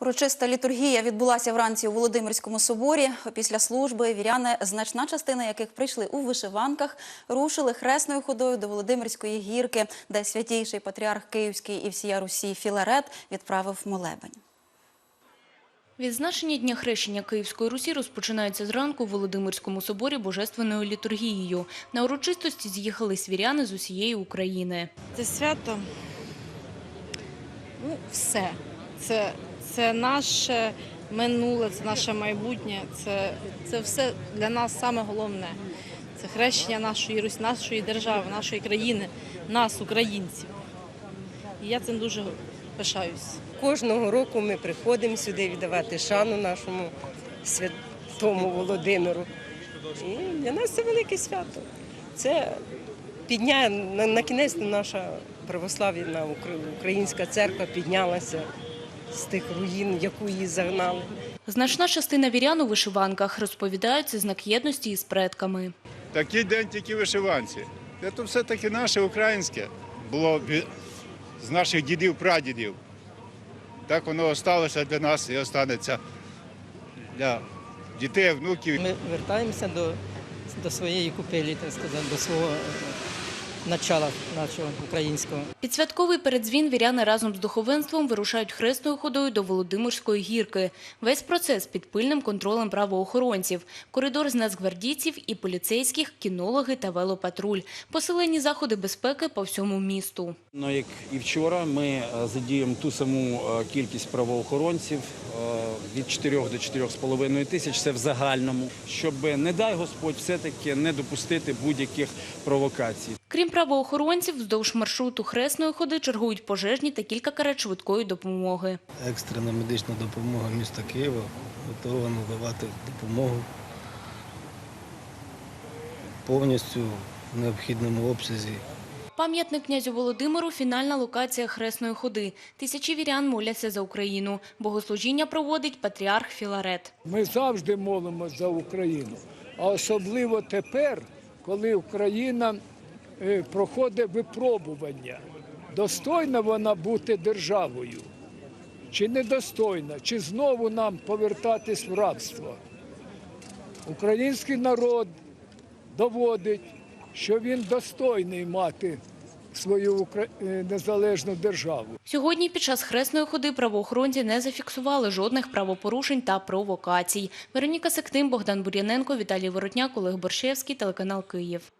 Урочиста літургія відбулася вранці у Володимирському соборі. Після служби віряни, значна частина яких прийшли у вишиванках, рушили хресною ходою до Володимирської гірки, де святійший патріарх Київський і всія Русі Філарет відправив молебень. Відзначення Дня хрещення Київської Русі розпочинається зранку у Володимирському соборі божественною літургією. На урочистості з'їхали свіряни з усієї України. Це свято, ну, все. Це, це наше минуле, це наше майбутнє, це, це все для нас саме головне. Це хрещення нашої Русі, нашої держави, нашої країни, нас, українців. І я цим дуже пишаюсь. Кожного року ми приходимо сюди віддавати шану нашому святому Володимиру. І для нас це велике свято. Це підняє на, на кінець наша православна українська церква піднялася з тих руїн, яку її загнали. Значна частина вірян у вишиванках розповідають, це знак єдності із предками. Такий день тільки вишиванці. Це все-таки наше українське було з наших дідів, прадідів. Так воно залишилося для нас і останеться для дітей, внуків. Ми вертаємося до, до своєї купелі, так сказати, до свого начала нашого українського. Під святковий передзвін віряни разом з духовенством вирушають хресною ходою до Володимирської гірки. Весь процес під пильним контролем правоохоронців. Коридор з нацгвардійців і поліцейських, кінологи та велопатруль. Посилені заходи безпеки по всьому місту. Ну, як і вчора, ми е, задіємо ту саму е, кількість правоохоронців е, від 4 до 4,5 тисяч, це в загальному, щоб, не дай Господь, все-таки не допустити будь-яких провокацій. Крім правоохоронців, вздовж маршруту хресної ходи чергують пожежні та кілька карет швидкої допомоги. Екстрена медична допомога міста Києва готова надавати допомогу повністю в необхідному обсязі. Пам'ятник князю Володимиру – фінальна локація хресної ходи. Тисячі вірян моляться за Україну. Богослужіння проводить патріарх Філарет. Ми завжди молимося за Україну, а особливо тепер, коли Україна проходить випробування. Достойна вона бути державою? Чи недостойна? Чи знову нам повертатись в рабство? Український народ доводить, що він достойний мати свою е, незалежну державу. Сьогодні під час хресної ходи правоохоронці не зафіксували жодних правопорушень та провокацій. Вероніка Сектим, Богдан Бур'яненко, Віталій Воротняк, Олег Борщевський, телеканал Київ.